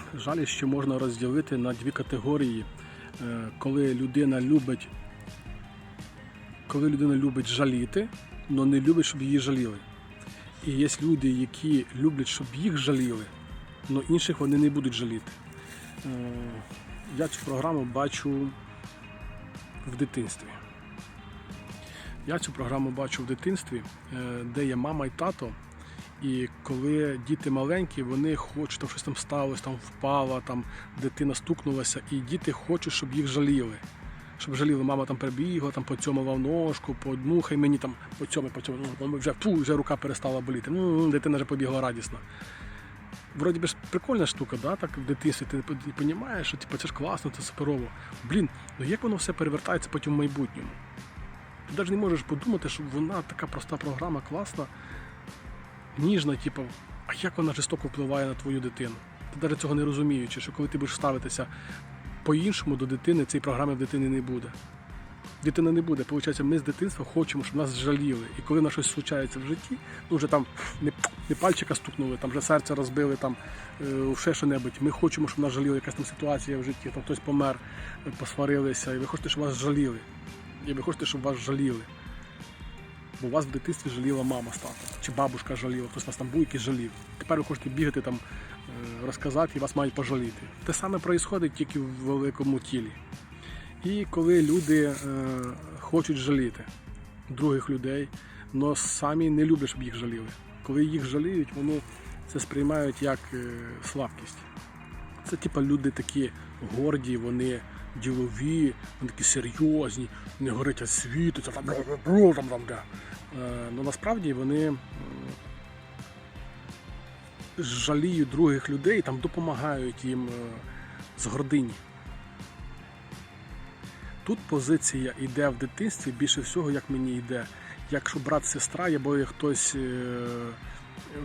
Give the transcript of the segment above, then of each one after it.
жалість ще можна розділити на дві категорії. Е, Коли людина любить, коли людина любить жаліти, але не любить, щоб її жаліли. І є люди, які люблять, щоб їх жаліли, але інших вони не будуть жаліти. Е, Я цю програму бачу в дитинстві. Я цю програму бачу в дитинстві, е, де є мама і тато. І коли діти маленькі, вони хочуть, там щось там сталося, там впала, там дитина стукнулася, і діти хочуть, щоб їх жаліли. Щоб жаліли, мама там прибігла, там поцьомував ножку, подмухай мені там поцьоми, поцьоми, ну, вже, фу, вже рука перестала боліти. Ну, дитина вже побігла радісно. Вроді би ж прикольна штука, да? так в дитинстві ти розумієш, що типу, це ж класно, це суперово. Блін, ну як воно все перевертається потім в майбутньому? Ти навіть не можеш подумати, що вона така проста програма, класна, ніжна, типу, а як вона жорстоко впливає на твою дитину? Ти навіть цього не розуміючи, що коли ти будеш ставитися по-іншому до дитини, цієї програми в дитини не буде. Дитина не буде. Получається, ми з дитинства хочемо, щоб нас жаліли. І коли в нас щось случається в житті, ну вже там не, не пальчика стукнули, там вже серце розбили, там е, ще що-небудь. Ми хочемо, щоб нас жаліли, якась там ситуація в житті, там хтось помер, е, посварилися, і ви хочете, щоб вас жаліли. І ви хочете, щоб вас жаліли. Бо вас в дитинстві жаліла мама з чи бабушка жаліла, хтось вас там був якийсь жалів. Тепер ви хочете бігати там, е, розказати і вас мають пожаліти. Те саме відбувається тільки в великому тілі. І коли люди е, хочуть жаліти других людей, але самі не люблять, щоб їх жаліли. Коли їх жаліють, вони це сприймають як е, слабкість. Це типа люди такі горді, вони ділові, вони такі серйозні, вони горять світуться, там, там, там, да. Е, ну насправді вони жаліють других людей, там допомагають їм е, з гордині. Тут позиція йде в дитинстві більше всього, як мені йде. Якщо брат, сестра, або хтось е,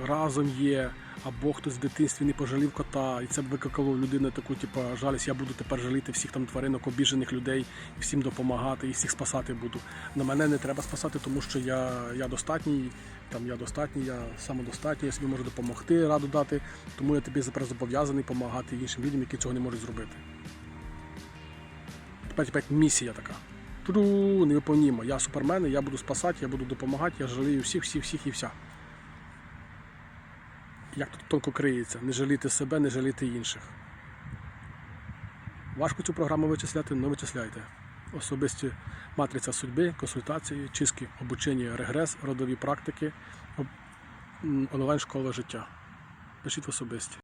разом є, або хтось в дитинстві не пожалів кота, і це б викликало в людини таку, типу, жалість, я буду тепер жаліти всіх там тваринок, обіжених людей, всім допомагати, і всіх спасати буду. На мене не треба спасати, тому що я, я достатній, там я достатній, я самодостатній, я собі можу допомогти, раду дати, тому я тобі зобов'язаний допомагати іншим людям, які цього не можуть зробити. Тепер як місія така. Туду невиповнімо. Я супермен, я буду спасати, я буду допомагати, я жалію всіх, всіх, всіх і вся. Як тут тонко криється, не жаліти себе, не жаліти інших. Важко цю програму вичисляти, але вичисляйте. Особисті матриця судьби, консультації, чистки, обучення, регрес, родові практики, онлайн-школа життя. Пишіть в особисті.